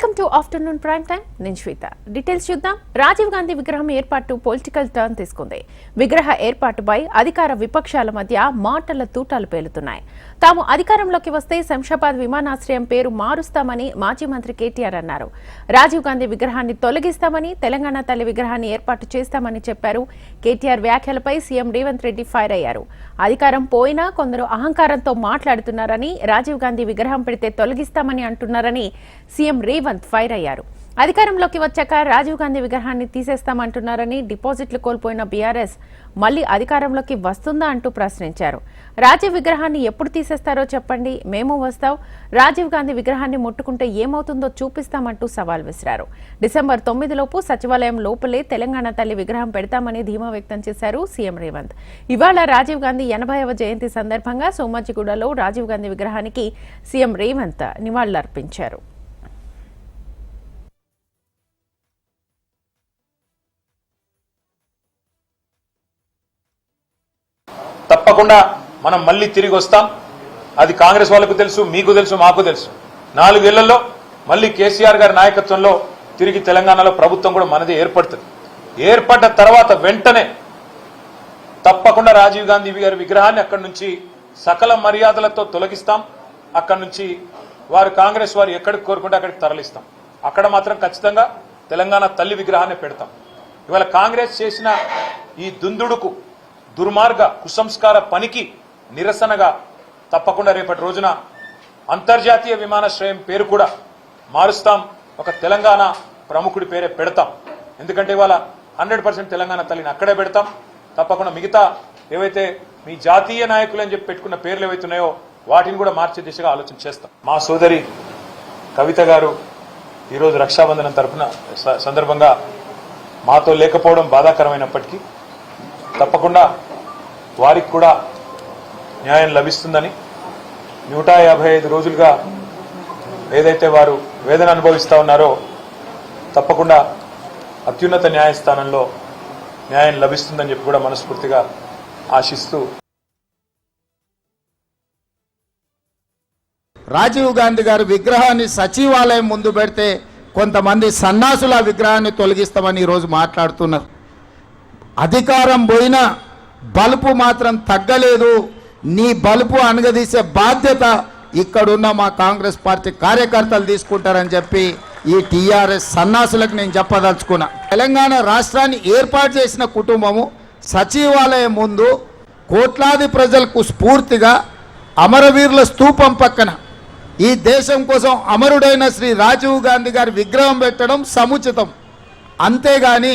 Welcome to afternoon prime time నేను Shweta. Details చూద్దాం. రాజీవ్ గాంధీ విగ్రహం ఏర్పాటు పొలిటికల్ టర్న్ తీసుకుంది. విగ్రహ ఏర్పాటుపై అధికార విపక్షాల మధ్య మాటల తూటాలు పేలుతున్నాయి. తాము అధికారంలోకి వస్తే శంషాబాద్ విమానాశ్రయం పేరు మారుస్తామని మాజీ మంత్రి కేటీఆర్ అన్నారు. రాజీవ్ గాంధీ విగ్రహాన్ని తొలగిస్తామని తెలంగాణ తల్లి విగ్రహాన్ని ఏర్పాటు చేస్తామని చెప్పారు. కేటీఆర్ వ్యాఖ్యలపై సీఎం రేవంత్ రెడ్డి ఫైర్ అయ్యారు. అధికారం పోయినా కొందరు అహంకారంతో మాట్లాడుతున్నారని రాజీవ్ గాంధీ విగ్రహం పెడితే తొలగిస్తామని అంటున్నారని సీఎం రేవంత్ ఫైర్ అయ్యారు అధికారంలోకి వచ్చాక రాజీవ్ గాంధీ విగ్రహాన్ని తీసేస్తామంటున్నారని డిపాజిట్లు కోల్పోయిన బీఆర్ఎస్ మళ్ళీ అధికారంలోకి వస్తుందా అంటూ ప్రశ్నించారు. రాజీవ్ విగ్రహాన్ని ఎప్పుడు తీసేస్తారో చెప్పండి మేము వస్తాం. రాజీవ్ గాంధీ విగ్రహాన్ని ముట్టుకుంటే ఏమవుతుందో చూపిస్తామంటూ సవాల్ విసిరారు. డిసెంబర్ తొమ్మిదిలోపు సచివాలయం లోపలే తెలంగాణ తల్లి విగ్రహం పెడతామని ధీమా వ్యక్తం చేశారు సీఎం రేవంత్. ఇవాళ రాజీవ్ గాంధీ ఎనభైవ జయంతి సందర్భంగా సోమాజిగూడలో రాజీవ్ గాంధీ విగ్రహానికి సీఎం రేవంత్ నివాళులర్పించారు. తప్పకుండా మనం మళ్ళీ తిరిగి వస్తాం. అది కాంగ్రెస్ వాళ్ళకు తెలుసు మీకు తెలుసు మాకు తెలుసు. నాలుగేళ్ళలో మళ్ళీ కేసీఆర్ గారి నాయకత్వంలో తిరిగి తెలంగాణలో ప్రభుత్వం కూడా మనది ఏర్పడుతుంది. ఏర్పడ్డ తర్వాత వెంటనే తప్పకుండా రాజీవ్ గాంధీ గారి విగ్రహాన్ని అక్కడి నుంచి సకల మర్యాదలతో తొలగిస్తాం. అక్కడి నుంచి వారు కాంగ్రెస్ వారు ఎక్కడికి కోరుకుంటే అక్కడికి తరలిస్తాం. అక్కడ మాత్రం ఖచ్చితంగా తెలంగాణ తల్లి విగ్రహాన్ని పెడతాం. ఇవాళ కాంగ్రెస్ చేసిన ఈ దుందుడుకు దుర్మార్గ కుసంస్కార పనికి నిరసనగా తప్పకుండా రేపటి రోజున అంతర్జాతీయ విమానాశ్రయం పేరు కూడా మారుస్తాం. ఒక తెలంగాణ ప్రముఖుడి పేరే పెడతాం. ఎందుకంటే ఇవాళ హండ్రెడ్ పర్సెంట్ తెలంగాణ తల్లిని అక్కడే పెడతాం. తప్పకుండా మిగతా ఏవైతే మీ జాతీయ నాయకులు అని చెప్పి పెట్టుకున్న పేర్లు ఏవైతున్నాయో వాటిని కూడా మార్చే దిశగా ఆలోచన చేస్తాం. మా సోదరి కవిత గారు ఈరోజు రక్షాబంధనం తరఫున స- సందర్భంగా మాతో లేకపోవడం బాధాకరమైనప్పటికీ తప్పకుండా వారికి కూడా న్యాయం లభిస్తుందని నూట యాభై ఐదు రోజులుగా ఏదైతే వారు వేదన అనుభవిస్తూ ఉన్నారో తప్పకుండా అత్యున్నత న్యాయస్థానంలో న్యాయం లభిస్తుందని చెప్పి కూడా మనస్ఫూర్తిగా ఆశిస్తూ రాజీవ్ గాంధీ గారి విగ్రహాన్ని సచివాలయం ముందు పెడితే కొంతమంది సన్నాసుల విగ్రహాన్ని తొలగిస్తామని ఈరోజు మాట్లాడుతున్నారు. అధికారం పోయినా బలుపు మాత్రం తగ్గలేదు. నీ బలుపు అనగదీసే బాధ్యత ఇక్కడున్న మా కాంగ్రెస్ పార్టీ కార్యకర్తలు తీసుకుంటారని చెప్పి ఈ టీఆర్ఎస్ సన్నాసులకు నేను చెప్పదలుచుకున్నా. తెలంగాణ రాష్ట్రాన్ని ఏర్పాటు చేసిన కుటుంబము సచివాలయం ముందు కోట్లాది ప్రజలకు స్ఫూర్తిగా అమరవీరుల స్తూపం పక్కన ఈ దేశం కోసం అమరుడైన శ్రీ రాజీవ్ గాంధీ గారి విగ్రహం పెట్టడం సముచితం. అంతేగాని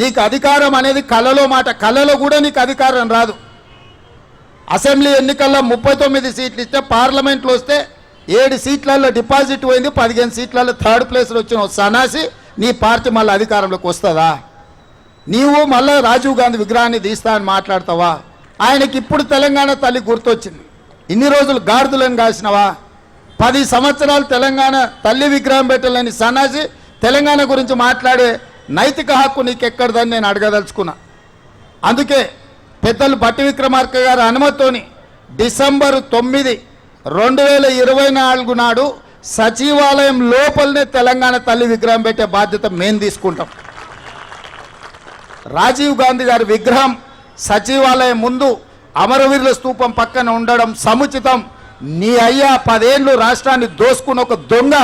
నీకు అధికారం అనేది కళలో మాట కళలో కూడా నీకు అధికారం రాదు. అసెంబ్లీ ఎన్నికల్లో ముప్పై తొమ్మిది సీట్లు ఇస్తే పార్లమెంట్లో వస్తే ఏడు సీట్లలో డిపాజిట్ పోయింది పదిహేను సీట్లలో థర్డ్ ప్లేస్లో వచ్చిన సనాసి నీ పార్టీ మళ్ళీ అధికారంలోకి వస్తుందా? నీవు మళ్ళీ రాజీవ్ గాంధీ విగ్రహాన్ని తీస్తా అని మాట్లాడతావా? ఆయనకి ఇప్పుడు తెలంగాణ తల్లి గుర్తొచ్చింది. ఇన్ని రోజులు గాడిదలను కాసినవా పది సంవత్సరాలు తెలంగాణ తల్లి విగ్రహం పెట్టలేని సన్నాసి తెలంగాణ గురించి మాట్లాడే నైతిక హక్కు నీకెక్కడదని నేను అడగదలుచుకున్నా. అందుకే పెద్దలు భట్టి విక్రమార్క గారి అనుమతితోని డిసెంబర్ తొమ్మిది రెండు వేల ఇరవై నాలుగు నాడు సచివాలయం లోపలనే తెలంగాణ తల్లి విగ్రహం పెట్టే బాధ్యత మేము తీసుకుంటాం. రాజీవ్ గాంధీ గారి విగ్రహం సచివాలయం ముందు అమరవీరుల స్తూపం పక్కన ఉండడం సముచితం. నీ అయ్యా పదేళ్ళు రాష్ట్రాన్ని దోసుకున్న ఒక దొంగ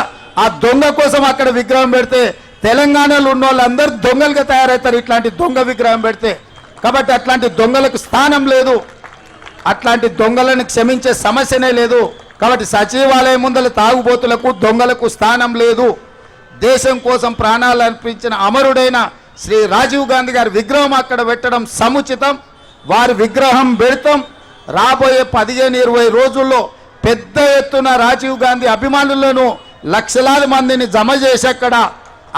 ఆ దొంగ కోసం అక్కడ విగ్రహం పెడితే తెలంగాణలో ఉన్న వాళ్ళందరూ దొంగలుగా తయారవుతారు ఇట్లాంటి దొంగ విగ్రహం పెడితే. కాబట్టి అట్లాంటి దొంగలకు స్థానం లేదు. అట్లాంటి దొంగలను క్షమించే సమస్యనే లేదు. కాబట్టి సచివాలయం ముందల తాగుబోతులకు దొంగలకు స్థానం లేదు. దేశం కోసం ప్రాణాలు అర్పించిన అమరుడైన శ్రీ రాజీవ్ గాంధీ గారి విగ్రహం అక్కడ పెట్టడం సముచితం. వారి విగ్రహం పెడతాం. రాబోయే పదిహేను ఇరవై రోజుల్లో పెద్ద ఎత్తున రాజీవ్ గాంధీ అభిమానులను లక్షలాది మందిని జమ చేసి అక్కడ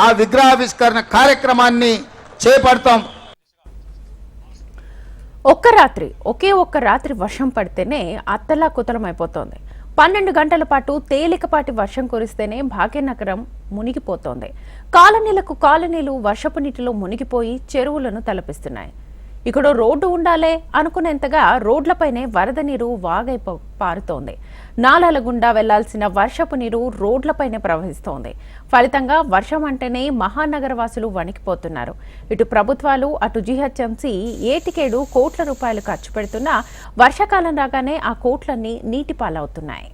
ఆ విగ్రహావిష్కరణ కార్యక్రమాన్ని చేపడతాం. ఒక్క రాత్రి ఒకే ఒక్క రాత్రి వర్షం పడితేనే అత్తలా కుతలమైపోతోంది పన్నెండు గంటల పాటు తేలికపాటి వర్షం కురిస్తేనే భాగ్యనగరం మునిగిపోతోంది. కాలనీలకు కాలనీలు వర్షపు నీటిలో మునిగిపోయి చెరువులను తలపిస్తున్నాయి. ఇక్కడ రోడ్డు ఉండాలే అనుకునేంతగా రోడ్లపైనే వరద నీరు వాగై పారుతోంది. నాలాల గుండా వెళ్ళాల్సిన వర్షపు నీరు రోడ్లపైనే ప్రవహిస్తోంది. ఫలితంగా వర్షం అంటేనే మహానగర వాసులు వణికిపోతున్నారు. ఇటు ప్రభుత్వాలు అటు జీహెచ్ఎంసీ ఏటికేడు కోట్ల రూపాయలు ఖర్చు పెడుతున్నా వర్షాకాలం రాగానే ఆ కోట్లన్నీ నీటి పాలవుతున్నాయి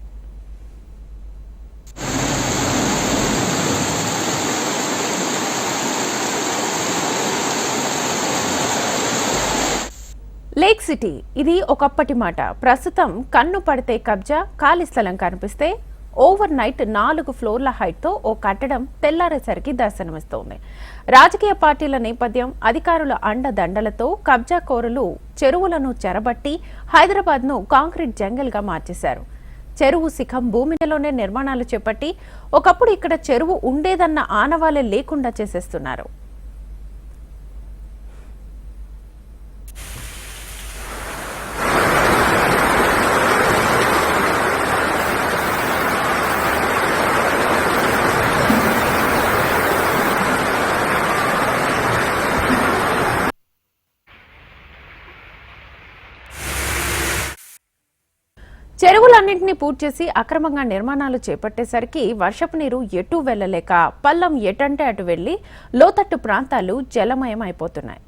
లేక్ ఇది ఒకప్పటి మాట. ప్రస్తుతం కన్ను పడితే కబ్జా ఖాళీ స్థలం కనిపిస్తే ఓవర్ నైట్ నాలుగు ఫ్లోర్ల హైట్తో ఓ కట్టడం తెల్లారేసరికి దర్శనమిస్తోంది. రాజకీయ పార్టీల నేపథ్యం అధికారుల అండదండలతో కబ్జా కోరులు చెరువులను చెరబట్టి హైదరాబాద్ను కాంక్రీట్ జంగల్గా మార్చేశారు. చెరువు శిఖం భూమిలోనే నిర్మాణాలు చేపట్టి ఒకప్పుడు ఇక్కడ చెరువు ఉండేదన్న ఆనవాలే లేకుండా చేసేస్తున్నారు. పనులన్నింటినీ పూర్తి చేసి అక్రమంగా నిర్మాణాలు చేపట్టేసరికి వర్షపు నీరు ఎటు వెళ్ళలేక పల్లం ఎటంటే అటు వెళ్ళి లోతట్టు ప్రాంతాలు జలమయం అయిపోతున్నాయి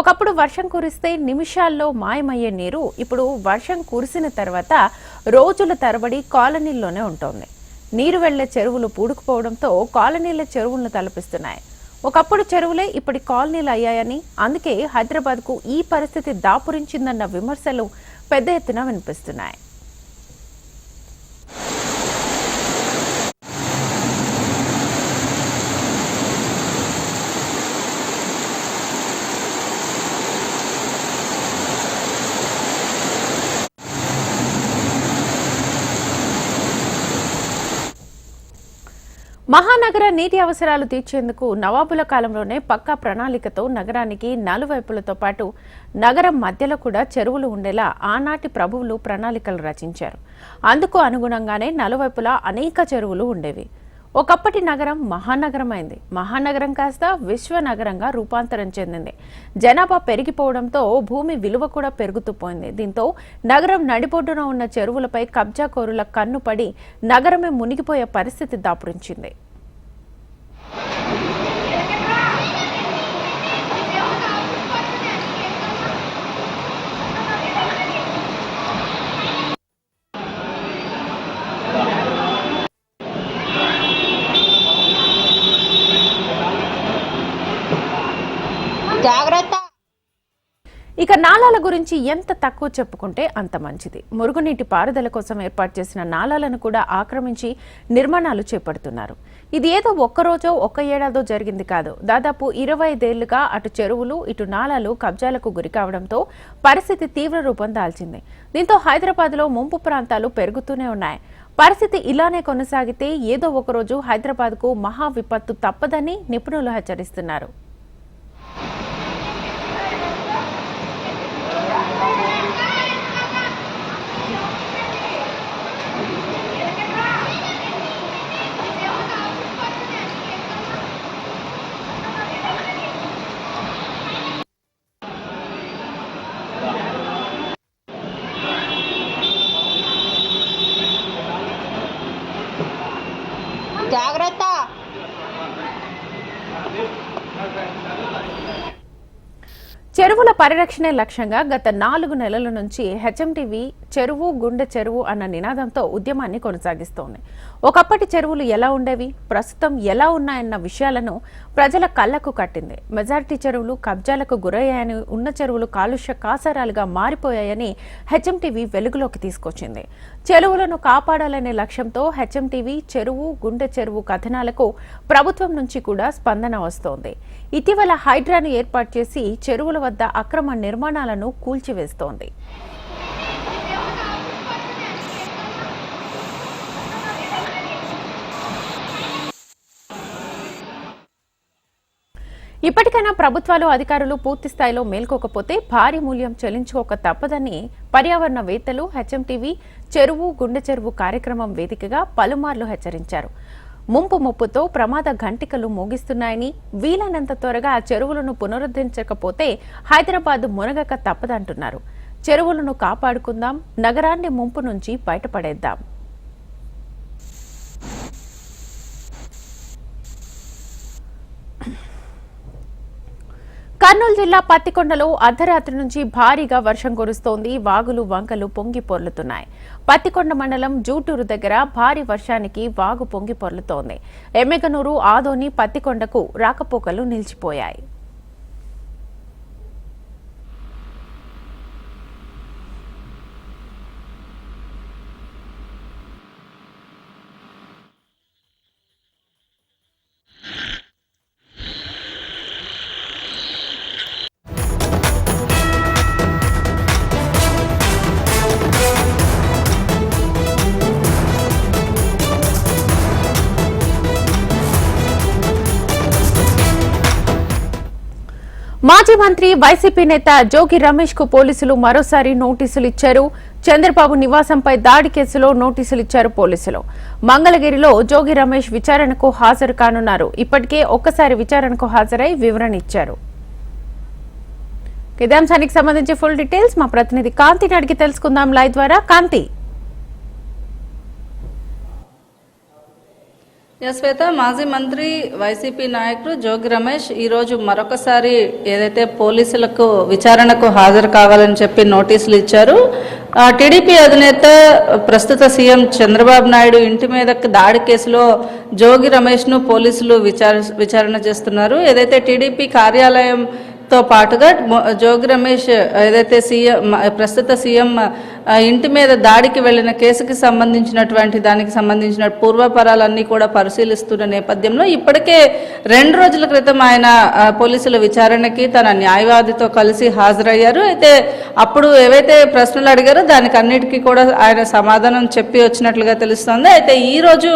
ఒకప్పుడు వర్షం కురిస్తే నిమిషాల్లో మాయమయ్యే నీరు ఇప్పుడు వర్షం కురిసిన తర్వాత రోజుల తరబడి కాలనీల్లోనే ఉంటుంది. నీరు వెళ్ళే చెరువులు పూడుకుపోవడంతో కాలనీల చెరువులను తలపిస్తున్నాయి. ఒకప్పుడు చెరువులే ఇప్పటి కాలనీలు అయ్యాయని అందుకే హైదరాబాద్కు ఈ పరిస్థితి దాపురించిందన్న విమర్శలు పెద్ద ఎత్తున వినిపిస్తున్నాయి. మహానగర నీటి అవసరాలు తీర్చేందుకు నవాబుల కాలంలోనే పక్కా ప్రణాళికతో నగరానికి నలువైపులతో పాటు నగరం మధ్యలో కూడా చెరువులు ఉండేలా ఆనాటి ప్రభువులు ప్రణాళికలు రచించారు. అందుకు అనుగుణంగానే నలువైపులా అనేక చెరువులు ఉండేవి. ఒకప్పటి నగరం మహానగరం అయింది మహానగరం కాస్త విశ్వనగరంగా రూపాంతరం చెందింది. జనాభా పెరిగిపోవడంతో భూమి విలువ కూడా పెరుగుతూ పోయింది. దీంతో నగరం నడిబొడ్డున ఉన్న చెరువులపై కబ్జాకోరుల కన్ను పడి నగరమే మునిగిపోయే పరిస్థితి దాపురించింది. ఇక నాలాల గురించి ఎంత తక్కువ చెప్పుకుంటే అంత మంచిది. మురుగునీటి పారుదల కోసం ఏర్పాటు చేసిన నాలాలను కూడా ఆక్రమించి నిర్మాణాలు చేపడుతున్నారు. ఇది ఏదో ఒక్క రోజో ఒక్క ఏడాదో జరిగింది కాదు. దాదాపు ఇరవై ఐదేళ్ళుగా అటు చెరువులు ఇటు నాలాలు కబ్జాలకు గురి కావడంతో పరిస్థితి తీవ్ర రూపం దాల్చింది. దీంతో హైదరాబాద్లో ముంపు ప్రాంతాలు పెరుగుతూనే ఉన్నాయి. పరిస్థితి ఇలానే కొనసాగితే ఏదో ఒకరోజు హైదరాబాద్కు మహా విపత్తు తప్పదని నిపుణులు హెచ్చరిస్తున్నారు. జాగ్రత్త. చెరువుల పరిరక్షణే లక్ష్యంగా గత నాలుగు నెలల నుంచి హెచ్ఎంటీవీ చెరువు గుండె చెరువు అన్న నినాదంతో ఉద్యమాన్ని కొనసాగిస్తోంది. ఒకప్పటి చెరువులు ఎలా ఉండేవి? ప్రస్తుతం ఎలా ఉన్నాయన్న విషయాలను ప్రజల కళ్ళకు కట్టింది. మెజారిటీ చెరువులు కబ్జాలకు గురయ్యాయని ఉన్న చెరువులు కాలుష్య కాసారాలుగా మారిపోయాయని హెచ్ఎంటీవీ వెలుగులోకి తీసుకొచ్చింది. చెరువులను కాపాడాలనే లక్ష్యంతో హెచ్ఎంటీవీ చెరువు గుండె చెరువు కథనాలకు ప్రభుత్వం నుంచి కూడా స్పందన వస్తోంది. ఇటీవల హైడ్రాను ఏర్పాటు చేసి చెరువుల వద్ద అక్రమ నిర్మాణాలను కూల్చివేస్తోంది. ఇప్పటికైనా ప్రభుత్వాలు అధికారులు పూర్తి స్థాయిలో మేల్కోకపోతే భారీ మూల్యం చెల్లించుకోక తప్పదని పర్యావరణ వేత్తలు హెచ్ఎంటీవీ చెరువు గుండె చెరువు కార్యక్రమం వేదికగా పలుమార్లు హెచ్చరించారు. ముంపు ముప్పుతో ప్రమాద ఘంటికలు మోగిస్తున్నాయని వీలైనంత త్వరగా ఆ చెరువులను పునరుద్ధరించకపోతే హైదరాబాద్ మునగక తప్పదంటున్నారు. చెరువులను కాపాడుకుందాం నగరాన్ని ముంపు నుంచి బయటపడేద్దాం. కర్నూలు జిల్లా పత్తికొండలో అర్ధరాత్రి నుంచి భారీగా వర్షం కురుస్తోంది. వాగులు వంకలు పొంగి పొర్లుతున్నాయి. పత్తికొండ మండలం జూటూరు దగ్గర భారీ వర్షానికి వాగు పొంగి పొర్లుతోంది. ఎమ్మెగనూరు ఆదోని పత్తికొండకు రాకపోకలు నిలిచిపోయాయి. మాజీ మంత్రి వైసీపీ నేత జోగి రమేష్కు పోలీసులు మరోసారి నోటీసులు ఇచ్చారు. చంద్రబాబు నివాసంపై దాడి కేసులో నోటీసులు ఇచ్చారు పోలీసులు. మంగళగిరిలో జోగి రమేష్ విచారణకు హాజరు కానున్నారు. ఇప్పటికే ఒక్కసారి విచారణకు హాజరై వివరణ ఇచ్చారు. కేదాంశానికి సంబంధించి ఫుల్ డీటెయిల్స్ మా ప్రతినిధి కాంతిని అడిగి తెలుసుకుందాం. లైవ్ ద్వారా కాంతి. శ్వేత మాజీ మంత్రి వైసీపీ నాయకుడు జోగి రమేష్ ఈరోజు మరొకసారి ఏదైతే పోలీసులకు విచారణకు హాజరు కావాలని చెప్పి నోటీసులు ఇచ్చారు. ఆ, టీడీపీ అధినేత ప్రస్తుత సీఎం చంద్రబాబు నాయుడు ఇంటి మీద దాడి కేసులో జోగి రమేష్ను పోలీసులు విచార విచారణ చేస్తున్నారు. ఏదైతే టీడీపీ కార్యాలయం తో పాటుగా జోగి రమేష్ ఏదైతే సీఎం ప్రస్తుత సీఎం ఇంటి మీద దాడికి వెళ్ళిన కేసుకి సంబంధించినటువంటి దానికి సంబంధించిన పూర్వపరాలన్నీ కూడా పరిశీలిస్తున్న నేపథ్యంలో ఇప్పటికే రెండు రోజుల క్రితం ఆయన పోలీసుల విచారణకి తన న్యాయవాదితో కలిసి హాజరయ్యారు. అయితే అప్పుడు ఏవైతే ప్రశ్నలు అడిగారో దానికి అన్నిటికీ కూడా ఆయన సమాధానం చెప్పి వచ్చినట్లుగా తెలుస్తోంది. అయితే ఈ రోజు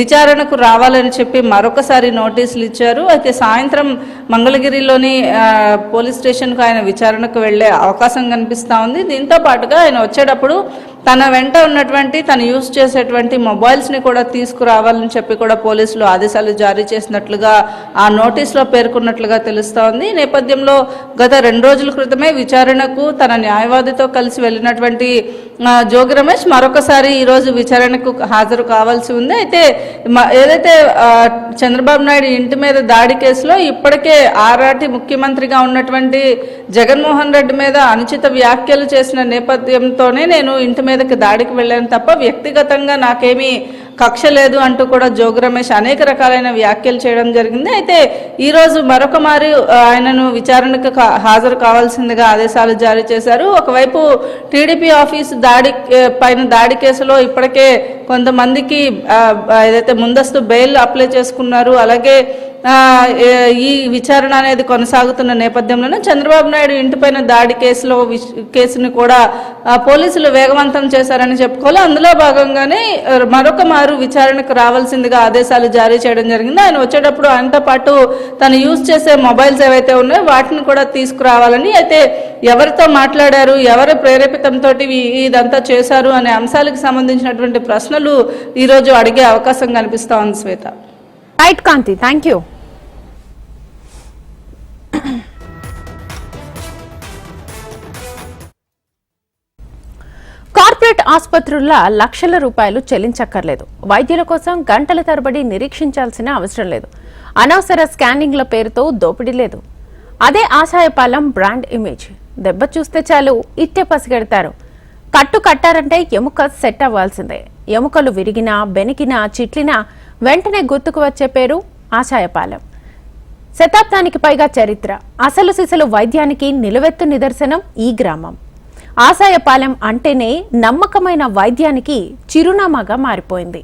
విచారణకు రావాలని చెప్పి మరొకసారి నోటీసులు ఇచ్చారు. అయితే సాయంత్రం మంగళగిరిలోని పోలీస్ స్టేషన్కు ఆయన విచారణకు వెళ్ళే అవకాశం కనిపిస్తా ఉంది. దీంతో పాటుగా ఆయన చేసేటప్పుడు తన వెంట ఉన్నటువంటి తను యూజ్ చేసేటువంటి మొబైల్స్ని కూడా తీసుకురావాలని చెప్పి కూడా పోలీసులు ఆదేశాలు జారీ చేసినట్లుగా ఆ నోటీస్లో పేర్కొన్నట్లుగా తెలుస్తోంది. ఈ నేపథ్యంలో గత రెండు రోజుల క్రితమే విచారణకు తన న్యాయవాదితో కలిసి వెళ్ళినటువంటి జోగి రమేష్ మరొకసారి ఈరోజు విచారణకు హాజరు కావాల్సి ఉంది. అయితే ఏదైతే చంద్రబాబు నాయుడు ఇంటి మీద దాడి కేసులో ఇప్పటికే ఆరాటి ముఖ్యమంత్రిగా ఉన్నటువంటి జగన్మోహన్ రెడ్డి మీద అనుచిత వ్యాఖ్యలు చేసిన నేపథ్యంతోనే నేను ఇంటి మీదకి దాడికి వెళ్ళాను తప్ప వ్యక్తిగతంగా నాకేమీ కక్ష లేదు అంటూ కూడా జోగి రమేష్ అనేక రకాలైన వ్యాఖ్యలు చేయడం జరిగింది. అయితే ఈరోజు మరొక మారు ఆయనను విచారణకు హాజరు కావాల్సిందిగా ఆదేశాలు జారీ చేశారు. ఒకవైపు టీడీపీ ఆఫీసు దాడి పైన దాడి కేసులో ఇప్పటికే కొంతమందికి ఏదైతే ముందస్తు బెయిల్ అప్లై చేసుకున్నారు అలాగే ఈ విచారణ అనేది కొనసాగుతున్న నేపథ్యంలోనే చంద్రబాబు నాయుడు ఇంటిపైన దాడి కేసులో కేసుని కేసును కూడా పోలీసులు వేగవంతం చేశారని చెప్పుకోవాలి. అందులో భాగంగానే మరొక మారు విచారణకు రావాల్సిందిగా ఆదేశాలు జారీ చేయడం జరిగింది. ఆయన వచ్చేటప్పుడు ఆయనతో పాటు తను యూజ్ చేసే మొబైల్స్ ఏవైతే ఉన్నాయో వాటిని కూడా తీసుకురావాలని అయితే ఎవరితో మాట్లాడారు ఎవరి ప్రేరేపితంతో ఇదంతా చేశారు అనే అంశాలకు సంబంధించినటువంటి ప్రశ్నలు ఈరోజు అడిగే అవకాశం కనిపిస్తా ఉంది Shweta. Right Kanti thank you private ఆసుపత్రుల లక్షల రూపాయలు చెల్లించక్కర్లేదు. వైద్యుల కోసం గంటల తరబడి నిరీక్షించాల్సిన అవసరం లేదు. అనవసర స్కానింగ్ల పేరుతో దోపిడీ లేదు. అదే ఆశాయపాలెం బ్రాండ్ ఇమేజ్. దెబ్బ చూస్తే చాలు ఇట్టే పసిగెడతారు. కట్టు కట్టారంటే ఎముక సెట్ అవ్వాల్సిందే. ఎముకలు విరిగినా బెనికినా చిట్లినా వెంటనే గుర్తుకు వచ్చే పేరు ఆశాయపాలెం. శతాబ్దానికి పైగా చరిత్ర. అసలు సిసలు వైద్యానికి నిలువెత్తు నిదర్శనం ఈ గ్రామం. ఆశాయపాలెం అంటేనే నమ్మకమైన వైద్యానికి చిరునామాగా మారిపోయింది.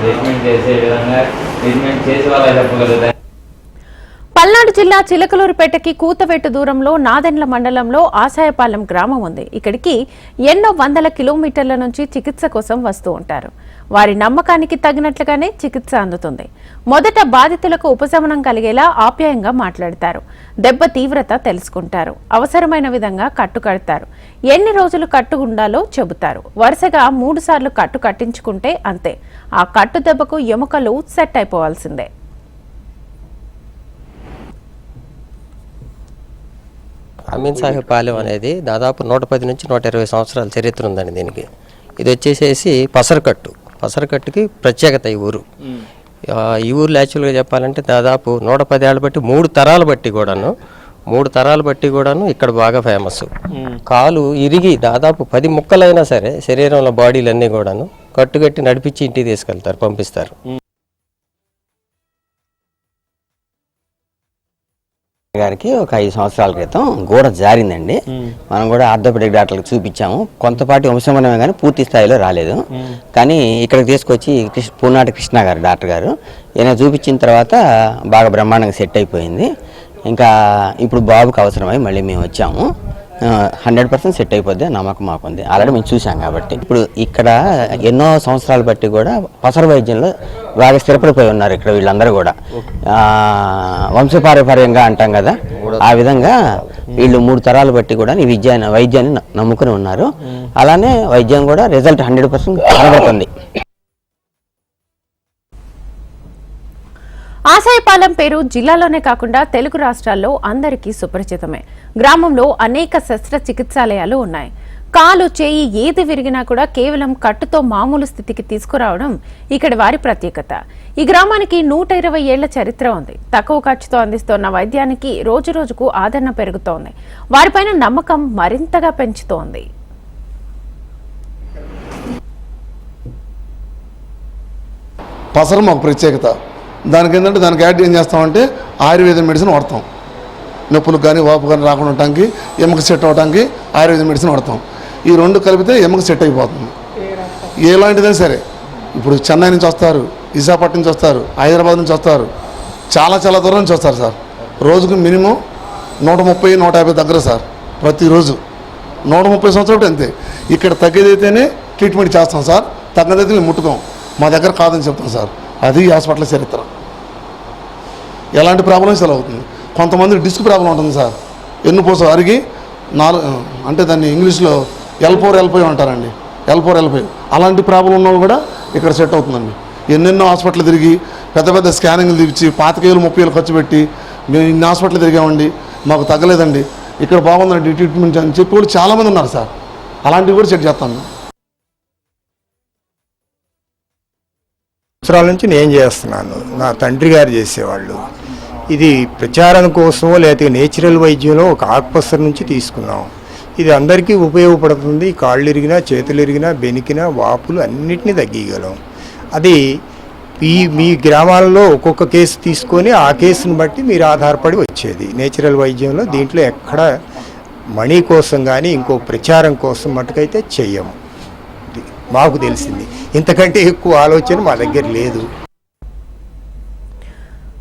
ట్రీట్మెంట్ చేసే విధంగా ట్రీట్మెంట్ చేసే వాళ్ళు చెప్పగలుగుతాయి పల్నాడు జిల్లా చిలకలూరుపేటకి కూతవెట్టు దూరంలో నాదెండ్ల మండలంలో ఆశాయపాలెం గ్రామం ఉంది. ఇక్కడికి ఎన్నో వందల కిలోమీటర్ల నుంచి చికిత్స కోసం వస్తూ ఉంటారు. వారి నమ్మకానికి తగినట్లుగానే చికిత్స అందుతుంది. మొదట బాధితులకు ఉపశమనం కలిగేలా ఆప్యాయంగా మాట్లాడతారు. దెబ్బ తీవ్రత తెలుసుకుంటారు. అవసరమైన విధంగా కట్టు కడతారు. ఎన్ని రోజులు కట్టు ఉండాలో చెబుతారు. వరుసగా మూడు సార్లు కట్టు కట్టించుకుంటే అంతే. ఆ కట్టు దెబ్బకు ఎముకలు సెట్ అయిపోవాల్సిందే. అమీన్ సాహెబ్ పాలెం అనేది దాదాపు నూట పది నుంచి నూట ఇరవై సంవత్సరాల చరిత్ర ఉందండి దీనికి. ఇది వచ్చేసేసి పసరకట్టు. పసరకట్టుకి ప్రత్యేకత ఈ ఊరు. ఈ ఊర్లో యాక్చువల్గా చెప్పాలంటే దాదాపు నూట పది ఏళ్ళ బట్టి మూడు తరాలు బట్టి కూడాను మూడు తరాలు బట్టి కూడాను ఇక్కడ బాగా ఫేమస్ కాలు ఇరిగి దాదాపు పది ముక్కలైనా సరే శరీరంలో బాడీలన్నీ కూడాను కట్టుకట్టి నడిపించి ఇంటికి తీసుకెళ్తారు పంపిస్తారు. గారికి ఒక ఐదు సంవత్సరాల క్రితం గోడ జారిందండి. మనం కూడా ఆర్థోపెడిక్ డాక్టర్లకు చూపించాము. కొంతపాటి వంశమనమే కానీ పూర్తి స్థాయిలో రాలేదు. కానీ ఇక్కడికి తీసుకొచ్చి కృష్ణ పూనాటి కృష్ణ గారు డాక్టర్ గారు ఈయన చూపించిన తర్వాత బాగా బ్రహ్మాండంగా సెట్ అయిపోయింది. ఇంకా ఇప్పుడు బాబుకి అవసరమై మళ్ళీ మేము వచ్చాము. హండ్రెడ్ పర్సెంట్ సెట్ అయిపోద్ది నమ్మకం మాకుంది. ఆల్రెడీ మేము చూసాం కాబట్టి. ఇప్పుడు ఇక్కడ ఎన్నో సంవత్సరాలు బట్టి కూడా పసర వైద్యంలో బాగా స్థిరపడిపోయి ఉన్నారు ఇక్కడ వీళ్ళందరూ కూడా. వంశపారపర్యంగా అంటాం కదా ఆ విధంగా వీళ్ళు మూడు తరాలు బట్టి కూడా ఈ విద్యాన్ని వైద్యాన్ని నమ్ముకుని ఉన్నారు. అలానే వైద్యం కూడా రిజల్ట్ హండ్రెడ్ పర్సెంట్ కనబడుతుంది. ఆశాయపాలెం పేరు జిల్లాలోనే కాకుండా తెలుగు రాష్ట్రాల్లో అందరికీ సుపరిచితమే. గ్రామంలో అనేక శస్త్రచికిత్సాలయాలు ఉన్నాయి. కాలు చేయి ఏది విరిగినా కూడా కేవలం కట్టుతో మామూలు స్థితికి తీసుకురావడం ఇక్కడి వారి ప్రత్యేకత. ఈ గ్రామానికి నూట ఇరవై ఏళ్ళ చరిత్ర ఉంది. తక్కువ ఖర్చుతో అందిస్తోన్న వైద్యానికి రోజు రోజుకు ఆదరణ పెరుగుతోంది. వారిపైన నమ్మకం మరింతగా పెంచుతోంది. ప్రత్యేకత. దానికి ఏంటంటే దానికి యాడ్ ఏం చేస్తామంటే ఆయుర్వేద మెడిసిన్ వాడతాం. నొప్పులకు కానీ వాపు కానీ రాకుండా ఉండటానికి ఎముక సెట్ అవడానికి ఆయుర్వేద మెడిసిన్ వాడతాం. ఈ రెండు కలిపితే ఎముక సెట్ అయిపోతుంది. ఎలాంటిదైనా సరే ఇప్పుడు చెన్నై నుంచి వస్తారు విశాఖపట్నం నుంచి వస్తారు హైదరాబాద్ నుంచి వస్తారు చాలా చాలా దూరం నుంచి వస్తారు సార్. రోజుకు మినిమం నూట ముప్పై నూట యాభై దగ్గర సార్ ప్రతిరోజు. నూట ముప్పై సంవత్సరాలు అంతే. ఇక్కడ తగ్గేదైతేనే ట్రీట్మెంట్ చేస్తాం సార్. తగ్గదైతే మేము ముట్టుకోం. మా దగ్గర కాదని చెప్తాం సార్. అది హాస్పిటల్ చరిత్ర. ఎలాంటి ప్రాబ్లం సెలవు అవుతుంది. కొంతమంది డిస్క్ ప్రాబ్లం ఉంటుంది సార్. ఎన్నుపూస అరిగి నాలుగు అంటే దాన్ని ఇంగ్లీష్లో ఎల్ ఫోర్ అంటారండి. ఎల్ ఫోర్ అలాంటి ప్రాబ్లం ఉన్నవి కూడా ఇక్కడ సెట్ అవుతుందండి. ఎన్నెన్నో హాస్పిటల్ తిరిగి పెద్ద పెద్ద స్కానింగ్లు తెచ్చి పాతికేలు ముప్పై వేలు ఖర్చు పెట్టి మేము ఇన్ని హాస్పిటల్ తిరిగామండి. మాకు తగ్గలేదండి. ఇక్కడ బాగుందండి ట్రీట్మెంట్ అని చెప్పి కూడా చాలామంది ఉన్నారు సార్. అలాంటివి కూడా సెట్ చేస్తాను. సంవత్సరాల నుంచి నేను చేస్తున్నాను. నా తండ్రి గారు చేసేవాళ్ళు. ఇది ప్రచారం కోసమో లేకపోతే నేచురల్ వైద్యంలో ఒక ఆకుపసర నుంచి తీసుకున్నాం. ఇది అందరికీ ఉపయోగపడుతుంది. కాళ్ళు ఇరిగినా చేతులు ఇరిగినా బెనికినా వాపులు అన్నిటినీ తగ్గించగలం అది ఈ మీ గ్రామాలలో ఒక్కొక్క కేసు తీసుకొని ఆ కేసును బట్టి మీరు ఆధారపడి వచ్చేది. నేచురల్ వైద్యంలో దీంట్లో ఎక్కడ మనీ కోసం కానీ ఇంకో ప్రచారం కోసం మటుకైతే చెయ్యము మాకు తెలిసింది. ఇంతకంటే ఎక్కువ ఆలోచన మా దగ్గర లేదు.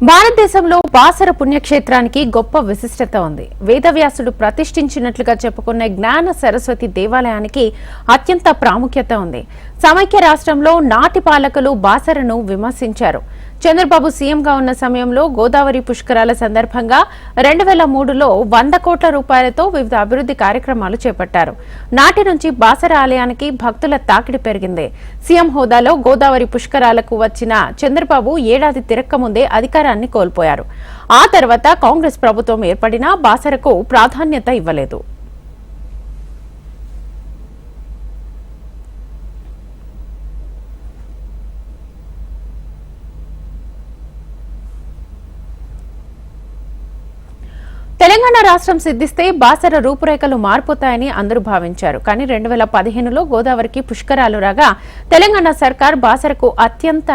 భారతదేశంలో బాసర పుణ్యక్షేత్రానికి గొప్ప విశిష్టత ఉంది. వేదవ్యాసుడు ప్రతిష్ఠించినట్లుగా చెప్పుకున్న జ్ఞాన సరస్వతి దేవాలయానికి అత్యంత ప్రాముఖ్యత ఉంది. సమైక్య రాష్ట్రంలో నాటి పాలకులు బాసరను విమర్శించారు. చంద్రబాబు సీఎంగా ఉన్న సమయంలో గోదావరి పుష్కరాల సందర్భంగా రెండు వేల మూడులో వంద కోట్ల రూపాయలతో వివిధ అభివృద్ధి కార్యక్రమాలు చేపట్టారు. నాటి నుంచి బాసర ఆలయానికి భక్తుల తాకిడి పెరిగింది. సీఎం హోదాలో గోదావరి పుష్కరాలకు వచ్చిన చంద్రబాబు ఏడాది తిరక్కముందే అధికారాన్ని కోల్పోయారు. ఆ తర్వాత కాంగ్రెస్ ప్రభుత్వం ఏర్పడినా బాసరకు ప్రాధాన్యత ఇవ్వలేదు. తెలంగాణ రాష్ట్రం సిద్ధిస్తే బాసర రూపురేఖలు మారిపోతాయని అందరూ భావించారు. కానీ రెండు వేల పదిహేనులో గోదావరికి పుష్కరాలు రాగా తెలంగాణ సర్కార్ బాసరకు అత్యంత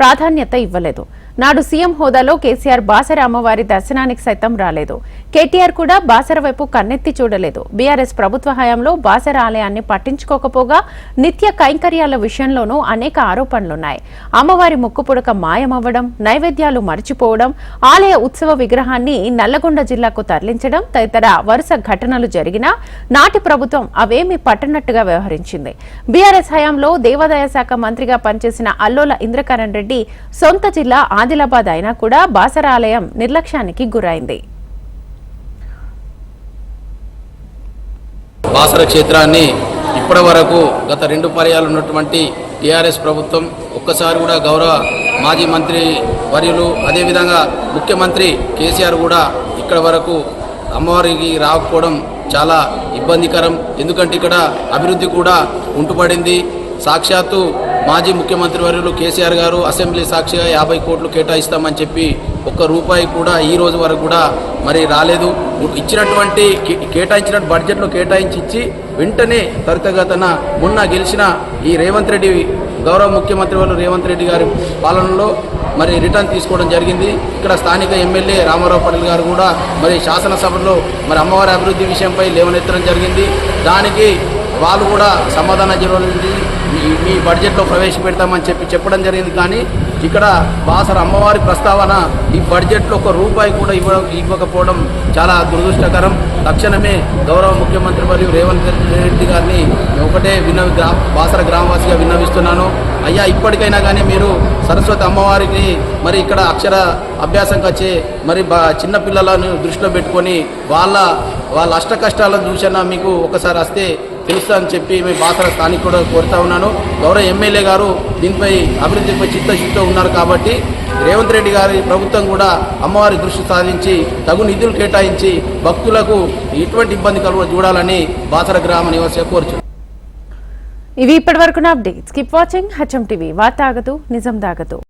ప్రాధాన్యత ఇవ్వలేదు. నాడు సీఎం హోదాలో కేసీఆర్ బాసర అమ్మవారి దర్శనానికి సైతం రాలేదు. కేటీఆర్ కూడా బాసర వైపు కన్నెత్తి చూడలేదు. బీఆర్ఎస్ ప్రభుత్వ హయాంలో బాసర ఆలయాన్ని పట్టించుకోకపోగా నిత్య కైంకర్యాల విషయంలోనూ అనేక ఆరోపణలున్నాయి. అమ్మవారి ముక్కుపుడక మాయమవ్వడం నైవేద్యాలు మర్చిపోవడం ఆలయ ఉత్సవ విగ్రహాన్ని నల్లగొండ జిల్లాకు తరలించడం తదితర వరుస ఘటనలు జరిగినా నాటి ప్రభుత్వం అవేమీ పట్టనట్టుగా వ్యవహరించింది. బీఆర్ఎస్ హయాంలో దేవాదాయ శాఖ మంత్రిగా పనిచేసిన అల్లోల ఇంద్రకరణ్ రెడ్డి సొంత జిల్లా ఆదిలాబాద్ అయినా కూడా బాసర ఆలయం నిర్లక్ష్యానికి గురైంది. బాసర క్షేత్రాన్ని ఇప్పటి వరకు గత రెండు పర్యాలు ఉన్నటువంటి టీఆర్ఎస్ ప్రభుత్వం ఒక్కసారి కూడా గౌరవ మాజీ మంత్రి వర్యులు అదేవిధంగా ముఖ్యమంత్రి కేసీఆర్ కూడా ఇక్కడ వరకు అమ్మవారికి రాకపోవడం చాలా ఇబ్బందికరం. ఎందుకంటే ఇక్కడ అభివృద్ధి కూడా ఉంటుపడింది. సాక్షాత్తు మాజీ ముఖ్యమంత్రి వర్యులు కేసీఆర్ గారు అసెంబ్లీ సాక్షిగా యాభై కోట్లు కేటాయిస్తామని చెప్పి ఒక్క రూపాయి కూడా ఈ రోజు వరకు కూడా మరి రాలేదు. ఇచ్చినటువంటి కే- కేటాయించిన బడ్జెట్లో కేటాయించి ఇచ్చి వెంటనే త్వరితగతన మొన్న గెలిచిన ఈ రేవంత్ రెడ్డి గౌరవ ముఖ్యమంత్రి వాళ్ళు రేవంత్ రెడ్డి గారి పాలనలో మరి రిటర్న్ తీసుకోవడం జరిగింది. ఇక్కడ స్థానిక ఎమ్మెల్యే రామారావు పటేల్ గారు కూడా మరి శాసనసభలో మరి అమ్మవారి అభివృద్ధి విషయంపై లేవనెత్తడం జరిగింది. దానికి వాళ్ళు కూడా సమాధానం చెప్పాలి మీ బడ్జెట్లో ప్రవేశపెడతామని చెప్పి చెప్పడం జరిగింది. కానీ ఇక్కడ బాసర అమ్మవారి ప్రస్తావన ఈ బడ్జెట్లో ఒక రూపాయి కూడా ఇవ్వ ఇవ్వకపోవడం చాలా దురదృష్టకరం. తక్షణమే గౌరవ ముఖ్యమంత్రి మరియు రేవంత్ రెడ్డి గారిని ఒకటే విన్న గ్రా బాసర గ్రామవాసిగా విన్నవిస్తున్నాను. అయ్యా ఇప్పటికైనా కానీ మీరు సరస్వతి అమ్మవారికి మరి ఇక్కడ అక్షర అభ్యాసంకి వచ్చే మరి బా చిన్నపిల్లలను దృష్టిలో పెట్టుకొని వాళ్ళ వాళ్ళ అష్ట కష్టాలను చూసినా మీకు ఒకసారి వస్తే తెలుస్తా అని చెప్పి మీ బాసర స్థానిక కూడా కోరుతా ఉన్నాను. గౌరవ ఎమ్మెల్యే గారు దీనిపై అభివృద్ధిపై చిత్తశుద్ధితో ఉన్నారు కాబట్టి రేవంత్ రెడ్డి గారి ప్రభుత్వం కూడా అమ్మవారి దృష్టి సాధించి తగు నిధులు కేటాయించి భక్తులకు ఎటువంటి ఇబ్బంది కలుగు చూడాలని బాసర గ్రామ నివాస కోరుచు ఇవి ఇప్పటివరకు updates. Keep watching HM TV వార్త ఆగదు నిజం దాగదు.